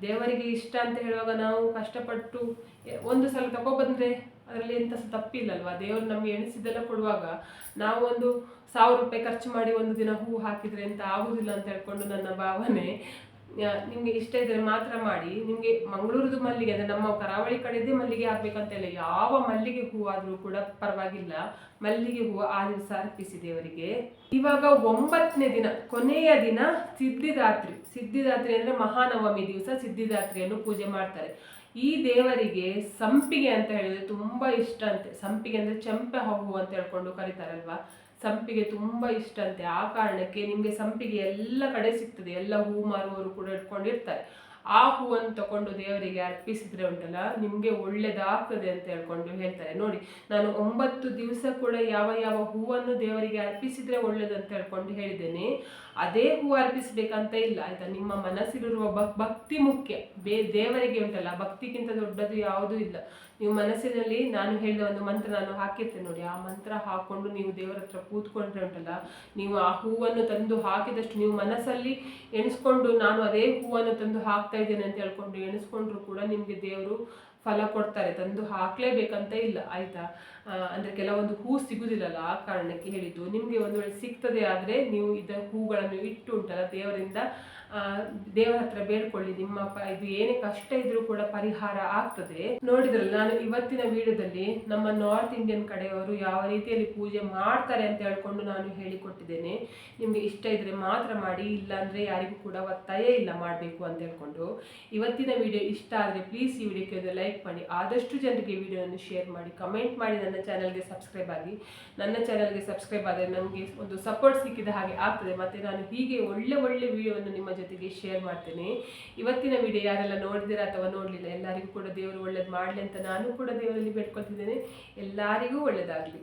ದೇವರಿಗೆ ಇಷ್ಟ ಅಂತ ಹೇಳುವಾಗ ನಾವು ಕಷ್ಟಪಟ್ಟು, ಒಂದು ಸಲ ತಗೊಬಂದ್ರೆ ಅದರಲ್ಲಿ ಸಹ ತಪ್ಪಿಲ್ಲಲ್ವಾ? ದೇವರು ನಮ್ಗೆ ಎಣಿಸಿದ್ದೆಲ್ಲ ಕೊಡುವಾಗ ನಾವು ಒಂದು ಸಾವಿರ ರೂಪಾಯಿ ಖರ್ಚು ಮಾಡಿ ಒಂದು ದಿನ ಹೂ ಹಾಕಿದ್ರೆ ಎಂತ ಆಗುದಿಲ್ಲ ಅಂತ ಹೇಳ್ಕೊಂಡು ನನ್ನ ಭಾವನೆ ನಿಮಗೆ ಇಷ್ಟ ಇದ್ರೆ ಮಾತ್ರ ಮಾಡಿ. ನಿಮಗೆ ಮಂಗಳೂರದು ಮಲ್ಲಿಗೆ ಅಂದರೆ ನಮ್ಮ ಕರಾವಳಿ ಕಡೆದೇ ಮಲ್ಲಿಗೆ ಹಾಕ್ಬೇಕಂತ ಇಲ್ಲ. ಯಾವ ಮಲ್ಲಿಗೆ ಹೂ ಆದ್ರೂ ಕೂಡ ಪರವಾಗಿಲ್ಲ. ಮಲ್ಲಿಗೆ ಹೂವು ಆ ದಿವಸ ಅರ್ಪಿಸಿ ದೇವರಿಗೆ. ಇವಾಗ ಒಂಬತ್ತನೇ ದಿನ, ಕೊನೆಯ ದಿನ ಸಿದ್ಧಿದಾತ್ರಿ. ಸಿದ್ಧಿದಾತ್ರಿ ಅಂದ್ರೆ ಮಹಾನವಮಿ ದಿವಸ ಸಿದ್ಧಿದಾತ್ರಿಯನ್ನು ಪೂಜೆ ಮಾಡ್ತಾರೆ. ಈ ದೇವರಿಗೆ ಸಂಪಿಗೆ ಅಂತ ಹೇಳಿದ್ರೆ ತುಂಬಾ ಇಷ್ಟ ಅಂತೆ. ಸಂಪಿಗೆ ಅಂದ್ರೆ ಚಂಪೆ ಹೂವು ಅಂತ ಹೇಳ್ಕೊಂಡು ಕರೀತಾರಲ್ವಾ? ಸಂಪಿಗೆ ತುಂಬಾ ಇಷ್ಟ ಅಂತೆ. ಆ ಕಾರಣಕ್ಕೆ ನಿಮಗೆ ಸಂಪಿಗೆ ಎಲ್ಲ ಕಡೆ ಸಿಗ್ತದೆ. ಎಲ್ಲ ಹೂ ಮಾರುವವರು ಕೂಡ ಇಟ್ಕೊಂಡಿರ್ತಾರೆ. ಆ ಹೂವನ್ನು ತಗೊಂಡು ದೇವರಿಗೆ ಅರ್ಪಿಸಿದ್ರೆ ಉಂಟಲ್ಲ, ನಿಮಗೆ ಒಳ್ಳೇದಾಗ್ತದೆ ಅಂತ ಹೇಳ್ಕೊಂಡು ಹೇಳ್ತಾರೆ. ನೋಡಿ, ನಾನು ಒಂಬತ್ತು ದಿವಸ ಕೂಡ ಯಾವ ಯಾವ ಹೂವನ್ನು ದೇವರಿಗೆ ಅರ್ಪಿಸಿದ್ರೆ ಒಳ್ಳೇದು ಅಂತ ಹೇಳ್ಕೊಂಡು ಹೇಳಿದ್ದೇನೆ. ಅದೇ ಹೂ ಅರ್ಪಿಸ್ಬೇಕಂತ ಇಲ್ಲ, ಆಯ್ತಾ? ನಿಮ್ಮ ಮನಸ್ಸಿಲಿರುವ ಭಕ್- ಭಕ್ತಿ ಮುಖ್ಯ. ಬೇ, ದೇವರಿಗೆ ಉಂಟಲ್ಲ ಭಕ್ತಿಗಿಂತ ದೊಡ್ಡದು ಯಾವುದೂ ಇಲ್ಲ. ನೀವು ಮನಸ್ಸಿನಲ್ಲಿ ನಾನು ಹೇಳಿದ ಒಂದು ಮಂತ್ರ ನಾನು ಹಾಕಿರ್ತೇನೆ ನೋಡಿ. ಆ ಮಂತ್ರ ಹಾಕೊಂಡು ನೀವು ದೇವರ ಹತ್ರ ಕೂತ್ಕೊಂಡ್ರೆ ಉಂಟಲ್ಲ, ನೀವು ಆ ಹೂವನ್ನು ತಂದು ಹಾಕಿದಷ್ಟು ನೀವು ಮನಸ್ಸಲ್ಲಿ ಎಣಿಸ್ಕೊಂಡು ನಾನು ಅದೇ ಹೂವನ್ನು ತಂದು ಹಾಕ್ತಾ ಇದ್ದೇನೆ ಅಂತ ಹೇಳ್ಕೊಂಡು ಎಣಿಸ್ಕೊಂಡ್ರು ಕೂಡ ನಿಮ್ಗೆ ದೇವರು ಫಲ ಕೊಡ್ತಾರೆ, ತಂದು ಹಾಕಲೇಬೇಕಂತ ಇಲ್ಲ, ಆಯ್ತಾ? ಅಂದರೆ ಕೆಲವೊಂದು ಹೂ ಸಿಗುದಿಲ್ಲಲ್ಲ, ಆ ಕಾರಣಕ್ಕೆ ಹೇಳಿದ್ದು. ನಿಮಗೆ ಒಂದು ವೇಳೆ ಸಿಗ್ತದೆ ಆದ್ರೆ ನೀವು ಇದ ಹೂಗಳನ್ನು ಇಟ್ಟು ಉಂಟಲ್ಲ, ದೇವರಿಂದ ದೇವರ ಹತ್ರ ಬೇಡ್ಕೊಳ್ಳಿ, ನಿಮ್ಮ ಇದು ಏನೇ ಕಷ್ಟ ಇದ್ರೂ ಕೂಡ ಪರಿಹಾರ ಆಗ್ತದೆ. ನೋಡಿದ್ರಲ್ಲ, ನಾನು ಇವತ್ತಿನ ವಿಡಿಯೋದಲ್ಲಿ ನಮ್ಮ ನಾರ್ತ್ ಇಂಡಿಯನ್ ಕಡೆಯವರು ಯಾವ ರೀತಿಯಲ್ಲಿ ಪೂಜೆ ಮಾಡ್ತಾರೆ ಅಂತ ಹೇಳ್ಕೊಂಡು ನಾನು ಹೇಳಿಕೊಟ್ಟಿದ್ದೇನೆ. ನಿಮ್ಗೆ ಇಷ್ಟ ಇದ್ರೆ ಮಾತ್ರ ಮಾಡಿ ಇಲ್ಲ ಅಂದ್ರೆ ಯಾರಿಗೂ ಕೂಡ ಒತ್ತಾಯ ಇಲ್ಲ ಮಾಡಬೇಕು ಅಂತ ಹೇಳ್ಕೊಂಡು. ಇವತ್ತಿನ ವಿಡಿಯೋ ಇಷ್ಟ ಆದರೆ ಪ್ಲೀಸ್ ಈ ವಿಡಿಯೋಕ್ಕೆ ಲೈಕ್ ಮಾಡಿ. ಆದಷ್ಟು ಜನರಿಗೆ ವಿಡಿಯೋವನ್ನು ಶೇರ್ ಮಾಡಿ ಕಮೆಂಟ್ ಮಾಡಿ ನನ್ನ ಚಾನಲ್ಗೆ ಸಬ್ಸ್ಕ್ರೈಬ್ ಆಗಿ. ನನ್ನ ಚಾನಲ್ಗೆ ಸಬ್ಸ್ಕ್ರೈಬ್ ಆದರೆ ನನಗೆ ಒಂದು ಸಪೋರ್ಟ್ ಸಿಕ್ಕಿದ ಹಾಗೆ ಆಗ್ತದೆ. ಮತ್ತು ನಾನು ಹೀಗೆ ಒಳ್ಳೆ ಒಳ್ಳೆ ವಿಡಿಯೋವನ್ನು ನಿಮ್ಮ ಜೊತೆಗೆ ಶೇರ್ ಮಾಡ್ತೇನೆ. ಇವತ್ತಿನ ವಿಡಿಯೋ ಯಾರೆಲ್ಲ ನೋಡಿದಿರ ಅಥವಾ ನೋಡಲಿಲ್ಲ, ಎಲ್ಲರಿಗೂ ಕೂಡ ದೇವರು ಒಳ್ಳೇದು ಮಾಡಲಿ ಅಂತ ನಾನು ಕೂಡ ದೇವರಲ್ಲಿ ಬೇಡ್ಕೊಳ್ತಿದ್ದೇನೆ. ಎಲ್ಲರಿಗೂ ಒಳ್ಳೆಯದಾಗಲಿ